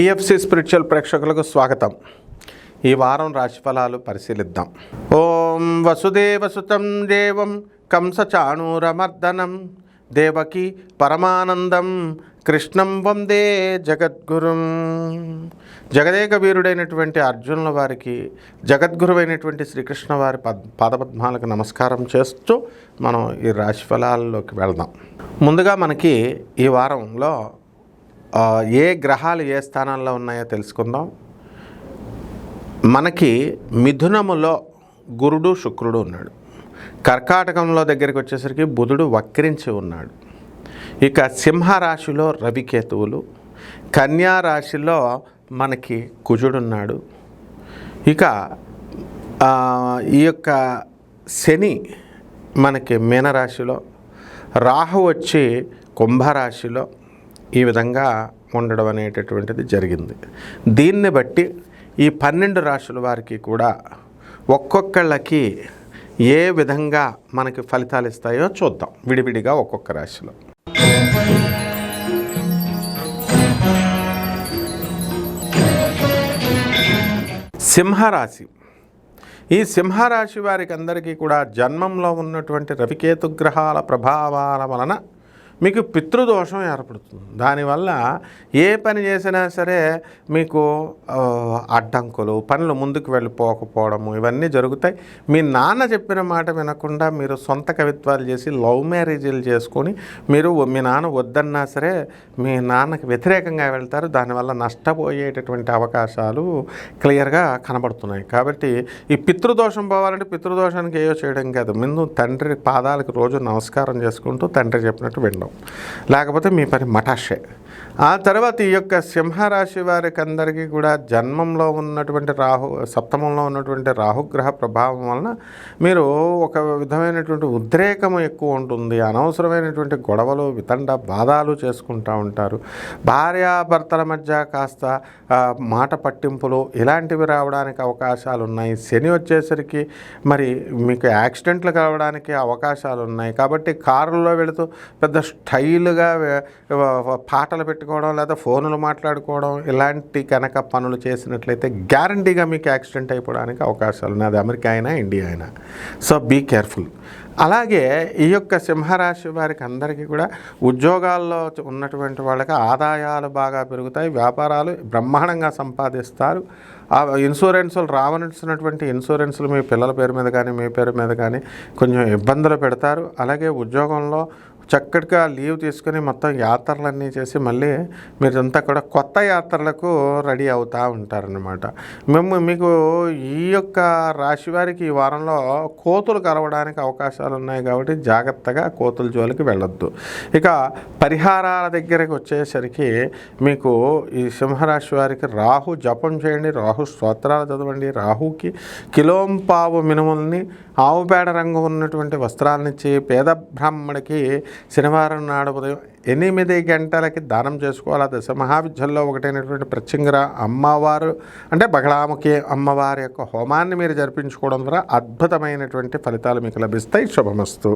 PFC spiritual ప్రేక్షకులకు స్వాగతం. ఈ వారం రాశిఫలాలు పరిశీలిద్దాం. ఓం వసుదేవసుతం దేవం కంసచాణూరమర్దనం. దేవకి పరమానందం. కృష్ణం వందే జగద్గురుం. జగదేక వీరుడైనటువంటి అర్జునుల వారికి జగద్గురువైనటువంటి శ్రీకృష్ణ వారి పద్ పాదపద్మాలకు నమస్కారం చేస్తూ మనం ఈ రాశిఫలాల్లోకి వెళ్దాం. ముందుగా మనకి ఈ వారంలో ఏ గ్రహాలు ఏ స్థానంలో ఉన్నాయో తెలుసుకుందాం. మనకి మిథునములో గురుడు శుక్రుడు ఉన్నాడు. కర్కాటకంలో దగ్గరికి వచ్చేసరికి బుధుడు వక్రించి ఉన్నాడు. ఇక సింహరాశిలో రవికేతువులు కన్యా రాశిలో మనకి కుజుడున్నాడు ఇక ఈ యొక్క శని మనకి మీనరాశిలో రాహు వచ్చి కుంభరాశిలో ఈ విధంగా ఉండడం అనేటటువంటిది జరిగింది. దీన్ని బట్టి ఈ పన్నెండు రాశుల వారికి కూడా ఒక్కొక్కళ్ళకి ఏ విధంగా మనకి ఫలితాలు ఇస్తాయో చూద్దాం. విడివిడిగా ఒక్కొక్క రాశిలో. సింహరాశి. ఈ సింహరాశి వారికి అందరికీ కూడా జన్మంలో ఉన్నటువంటి రవికేతు గ్రహాల ప్రభావాల వలన మీకు పితృదోషం ఏర్పడుతుంది. దానివల్ల ఏ పని చేసినా సరే మీకు అడ్డంకులు పనులు ముందుకు వెళ్ళిపోకపోవడము ఇవన్నీ జరుగుతాయి. మీ నాన్న చెప్పిన మాట వినకుండా మీరు సొంత కవిత్వాలు చేసి లవ్ మ్యారేజీలు చేసుకొని మీరు మీ నాన్న వద్దన్నా సరే మీ నాన్నకి వ్యతిరేకంగా వెళ్తారు. దానివల్ల నష్టపోయేటటువంటి అవకాశాలు క్లియర్గా కనబడుతున్నాయి. కాబట్టి ఈ పితృదోషం పోవాలంటే పితృదోషానికి ఏయో చేయడం కాదు. ముందు తండ్రి పాదాలకు రోజు నమస్కారం చేసుకుంటూ తండ్రి చెప్పినట్టు వినడం. లేకపోతే మీ పని మటాషే ఆ తర్వాత ఈ యొక్క సింహరాశి వారికి అందరికీ కూడా జన్మంలో ఉన్నటువంటి రాహు సప్తమంలో ఉన్నటువంటి రాహుగ్రహ ప్రభావం వలన మీరు ఒక విధమైనటువంటి ఉద్రేకం ఎక్కువ ఉంటుంది. అనవసరమైనటువంటి గొడవలు వితండ బాధాలు చేసుకుంటూ ఉంటారు. భార్యాభర్తల మధ్య కాస్త మాట పట్టింపులు ఇలాంటివి రావడానికి అవకాశాలు ఉన్నాయి. శని వచ్చేసరికి మరి మీకు యాక్సిడెంట్లు కావడానికి అవకాశాలు ఉన్నాయి. కాబట్టి కారులో వెళుతూ పెద్ద స్టైల్గా పాటలు పెట్టుకోవడం లేదా ఫోన్లు మాట్లాడుకోవడం ఇలాంటి కనుక పనులు చేసినట్లయితే గ్యారంటీగా మీకు యాక్సిడెంట్ అయిపోవడానికి అవకాశాలు ఉన్నాయి. అది అమెరికా అయినా ఇండియా అయినా. So be careful. అలాగే ఈ యొక్క సింహరాశి వారికి అందరికీ కూడా ఉద్యోగాల్లో ఉన్నటువంటి వాళ్ళకి ఆదాయాలు బాగా పెరుగుతాయి. వ్యాపారాలు బ్రహ్మాండంగా సంపాదిస్తారు. ఆ ఇన్సూరెన్సులు రావలసినటువంటి ఇన్సూరెన్సులు మీ పిల్లల పేరు మీద కానీ మీ పేరు మీద కానీ కొంచెం ఇబ్బందులు పెడతారు. అలాగే ఉద్యోగంలో చక్కటిగా లీవ్ తీసుకుని మొత్తం యాత్రలన్నీ చేసి మళ్ళీ మీరంతా కూడా కొత్త యాత్రలకు రెడీ అవుతూ ఉంటారనమాట మేము మీకు ఈ యొక్క రాశి వారికి ఈ వారంలో కోతులు కలవడానికి అవకాశాలు ఉన్నాయి కాబట్టి జాగ్రత్తగా కోతుల జోలికి వెళ్ళొద్దు. ఇక పరిహారాల దగ్గరికి వచ్చేసరికి మీకు ఈ సింహరాశి వారికి రాహు జపం చేయండి రాహు స్తోత్రాలు చదవండి రాహుకి కిలోంపావు మినుముల్ని ఆవు పేడ రంగు ఉన్నటువంటి వస్త్రాలనిచ్చి పేద బ్రాహ్మడికి శనివారం నాడు ఉదయం ఎనిమిది గంటలకి దానం చేసుకోవాలి? దశ మహావిద్యల్లో ఒకటైనటువంటి ప్రత్యంగర అమ్మవారు అంటే బగళాముఖి అమ్మవారి యొక్క హోమాన్ని మీరు జరిపించుకోవడం ద్వారా అద్భుతమైనటువంటి ఫలితాలు మీకు లభిస్తాయి. శుభమస్తు.